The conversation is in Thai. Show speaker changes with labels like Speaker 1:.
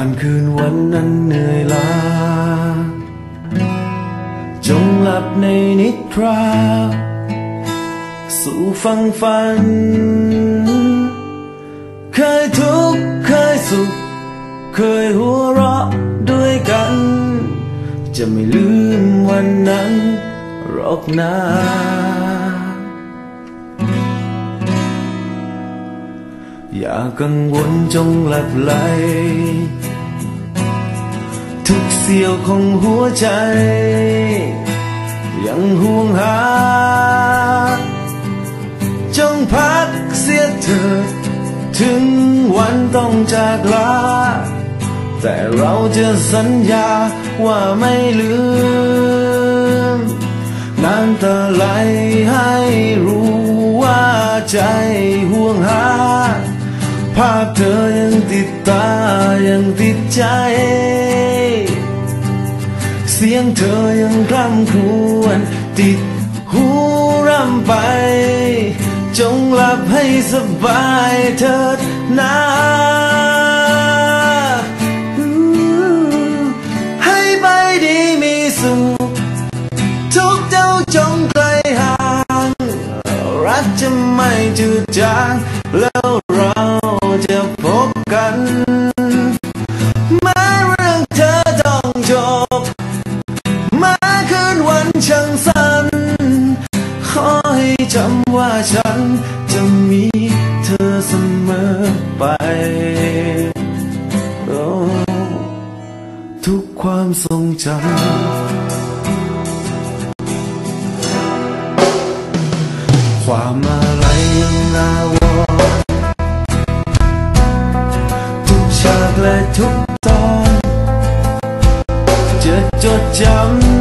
Speaker 1: านคืนวันนั้นเหนื่อยล้า จงหลับในนิทรา สู่ฟังฝัน เคยทุกข์เคยสุข เคยหัวเราะด้วยกัน จะไม่ลืมวันนั้นหรอกนะอย่ากังวลจงหลับไหล เสียวของหัวใจ ยังห่วงหา จงพักเสียเถิดถึงวันต้องจากลา แต่เราจะสัญญาว่าไม่ลืมน้ำตาไหลให้รู้ว่าใจห่วงหา ภาพเธอยังติดตายังติดใจ สียงเธอยังคร่ำครวญติดหูร่ำไป จงหลับให้สบายเถิดนะ ช่างสั้น ขอให้จำว่าฉันจะมีเธอเสมอไป ทุกความทรงจำ ความอะไรยังนาวทุกฉากและทุกตอน จะจดจำ